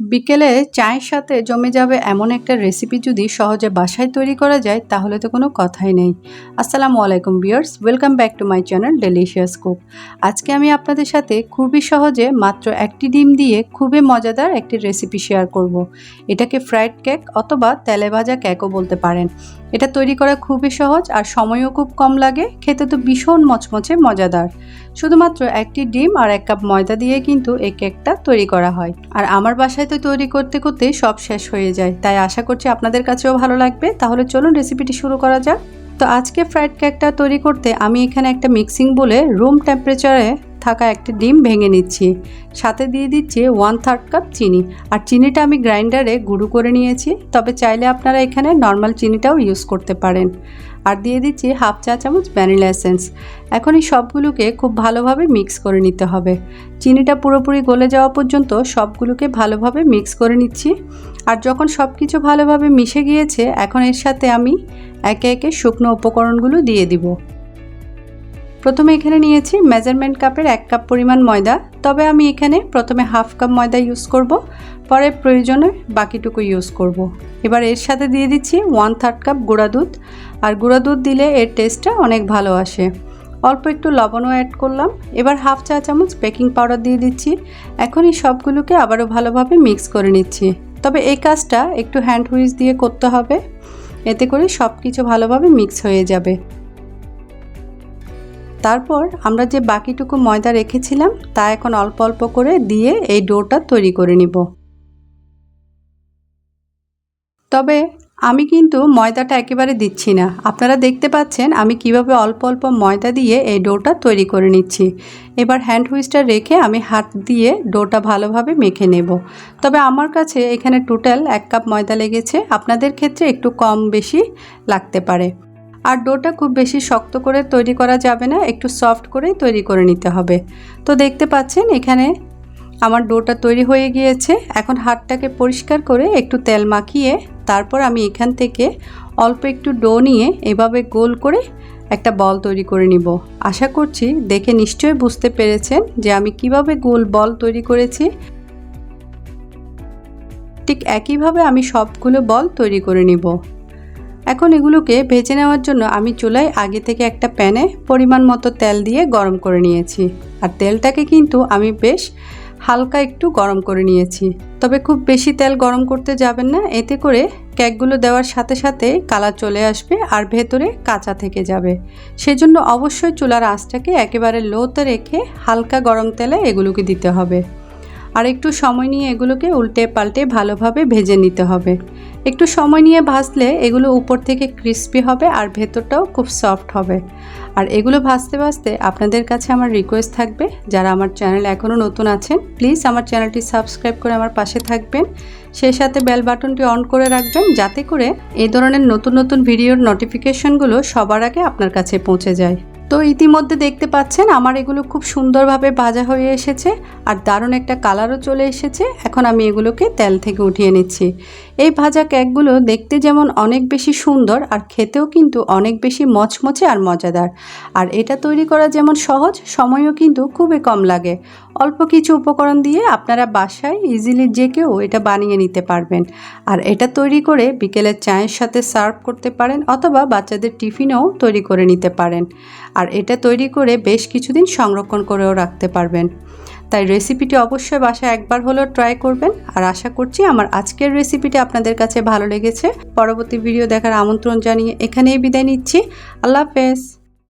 বিকেলে চায়ের সাথে জমে যাবে এমন একটা রেসিপি যদি সহজে বাসায় তৈরি করা যায়, তাহলে তো কোনো কথাই নেই। আসসালামু আলাইকুম viewers welcome back to my channel delicious cook আজকে আমি আপনাদের সাথে খুবই সহজে মাত্র একটি ডিম দিয়ে খুবই মজাদার একটি রেসিপি শেয়ার করব। এটাকে ফ্রাইড কেক অথবা তেলে ভাজা কেকও বলতে পারেন। এটা তৈরি করা খুবই সহজ আর সময়ও খুব কম লাগে। খেতে তো ভীষণ মচমচে মজাদার। শুধুমাত্র একটি ডিম আর এক কাপ ময়দা দিয়ে কিন্তু এই কেকটা তৈরি করা হয়। আর আমার বাসায় তো তৈরি করতে করতে সব শেষ হয়ে যায়। তাই আশা করছি আপনাদের কাছেও ভালো লাগবে। তাহলে চলুন রেসিপিটি শুরু করা যাক। তো আজকে ফ্রাইড কেকটা তৈরি করতে আমি এখানে একটা মিক্সিং বলে রুম টেম্পারেচারে থাকা একটি ডিম ভেঙে নিচ্ছি। সাথে দিয়ে দিচ্ছি ওয়ান থার্ড কাপ চিনি। আর চিনিটা আমি গ্রাইন্ডারে গুঁড়ো করে নিয়েছি। তবে চাইলে আপনারা এখানে নর্মাল চিনিটাও ইউজ করতে পারেন। আর দিয়ে দিচ্ছি হাফ চা চামচ ভ্যানিলা এসেন্স এখন এই সবগুলোকে খুব ভালোভাবে মিক্স করে নিতে হবে। চিনিটা পুরোপুরি গলে যাওয়া পর্যন্ত সবগুলোকে ভালোভাবে মিক্স করে নিচ্ছি। আর যখন সব কিছু ভালোভাবে মিশে গিয়েছে, এখন এর সাথে আমি একে একে শুকনো উপকরণগুলো দিয়ে দিব। প্রথমে এখানে নিয়েছি মেজারমেন্ট কাপের এক কাপ পরিমাণ ময়দা। তবে আমি এখানে প্রথমে হাফ কাপ ময়দা ইউজ করব, পরে প্রয়োজনে বাকিটুকু ইউজ করব। এবার এর সাথে দিয়ে দিচ্ছি ওয়ান থার্ড কাপ গুঁড়া দুধ। আর গুঁড়া দুধ দিলে এর টেস্টটা অনেক ভালো আসে। অল্প একটু লবণও অ্যাড করলাম। এবার হাফ চা চামচ বেকিং পাউডার দিয়ে দিচ্ছি। এখনই সবগুলোকে আবারও ভালোভাবে মিক্স করে নিচ্ছি। তবে এই কাজটা একটু হ্যান্ড হুইস দিয়ে করতে হবে। এতে করে সব কিছু ভালোভাবে মিক্স হয়ে যাবে। তারপর আমরা যে বাকিটুকু ময়দা রেখেছিলাম, তা এখন অল্প অল্প করে দিয়ে এই ডোটা তৈরি করে নিব। তবে আমি কিন্তু ময়দাটা একেবারে দিচ্ছি না। আপনারা দেখতে পাচ্ছেন, আমি কীভাবে অল্প অল্প ময়দা দিয়ে এই ডোটা তৈরি করে নিচ্ছি। এবার হ্যান্ড হুইসটা রেখে আমি হাত দিয়ে ডোটা ভালোভাবে মেখে নেব। তবে আমার কাছে এখানে টোটাল এক কাপ ময়দা লেগেছে। আপনাদের ক্ষেত্রে একটু কম বেশি লাগতে পারে। আর ডোটা খুব বেশি শক্ত করে তৈরি করা যাবে না, একটু সফট করেই তৈরি করে নিতে হবে। তো দেখতে পাচ্ছেন এখানে আমার ডোটা তৈরি হয়ে গিয়েছে। এখন হাতটাকে পরিষ্কার করে একটু তেল মাখিয়ে তারপর আমি এখান থেকে অল্প একটু ডো নিয়ে এভাবে গোল করে একটা বল তৈরি করে নিব। আশা করছি দেখে নিশ্চয়ই বুঝতে পেরেছেন যে আমি কীভাবে গোল বল তৈরি করেছি। ঠিক একইভাবে আমি সবগুলো বল তৈরি করে নিব। এখন এগুলোকে ভেজে নেওয়ার জন্য আমি চুলায় আগে থেকে একটা প্যানে পরিমাণ মতো তেল দিয়ে গরম করে নিয়েছি। আর তেলটাকে কিন্তু আমি বেশ হালকা একটু গরম করে নিয়েছি। তবে খুব বেশি তেল গরম করতে যাবেন না, এতে করে কেকগুলো দেওয়ার সাথে সাথে কালার চলে আসবে আর ভেতরে কাঁচা থেকে যাবে। সেজন্য অবশ্যই চুলার আঁচটাকে একেবারে লোতে রেখে হালকা গরম তেলে এগুলোকে দিতে হবে। আর একটু সময় নিয়ে এগুলোকে উল্টে পাল্টে ভালোভাবে ভেজে নিতে হবে। একটু সময় নিয়ে ভাজলে এগুলো উপর থেকে ক্রিস্পি হবে আর ভেতরটাও খুব সফট হবে। আর এগুলো ভাজতে ভাজতে আপনাদের কাছে আমার রিকোয়েস্ট থাকবে, যারা আমার চ্যানেল এখনও নতুন আছেন প্লিজ আমার চ্যানেলটি সাবস্ক্রাইব করে আমার পাশে থাকবেন। সেই সাথে বেল বাটনটি অন করে রাখবেন, যাতে করে এই ধরনের নতুন নতুন ভিডিওর নোটিফিকেশনগুলো সবার আগে আপনার কাছে পৌঁছে যায়। তো ইতিমধ্যে দেখতে পাচ্ছেন আমার এগুলো খুব সুন্দরভাবে ভাজা হয়ে এসেছে আর দারুণ একটা কালারও চলে এসেছে। এখন আমি এগুলোকে তেল থেকে উঠিয়ে নিচ্ছি। এই ভাজা কেকগুলো দেখতে যেমন অনেক বেশি সুন্দর আর খেতেও কিন্তু অনেক বেশি মচমচে আর মজাদার। আর এটা তৈরি করা যেমন সহজ, সময়ও কিন্তু খুবই কম লাগে। অল্প কিছু উপকরণ দিয়ে আপনারা বাসায় ইজিলি যে কেউ এটা বানিয়ে নিতে পারবেন। আর এটা তৈরি করে বিকেলের চায়ের সাথে সার্ভ করতে পারেন অথবা বাচ্চাদের টিফিনেও তৈরি করে নিতে পারেন। আর এটা তৈরি করে বেশ কিছুদিন সংরক্ষণ করেও রাখতে পারবেন। তাই রেসিপিটি অবশ্যই বাসায় একবার হলেও ট্রাই করবেন। আর আশা করছি আমার আজকের রেসিপিটি আপনাদের কাছে ভালো লেগেছে। পরবর্তী ভিডিও দেখার আমন্ত্রণ জানিয়ে এখানেই বিদায় নিচ্ছি। আল্লাহ হাফেজ।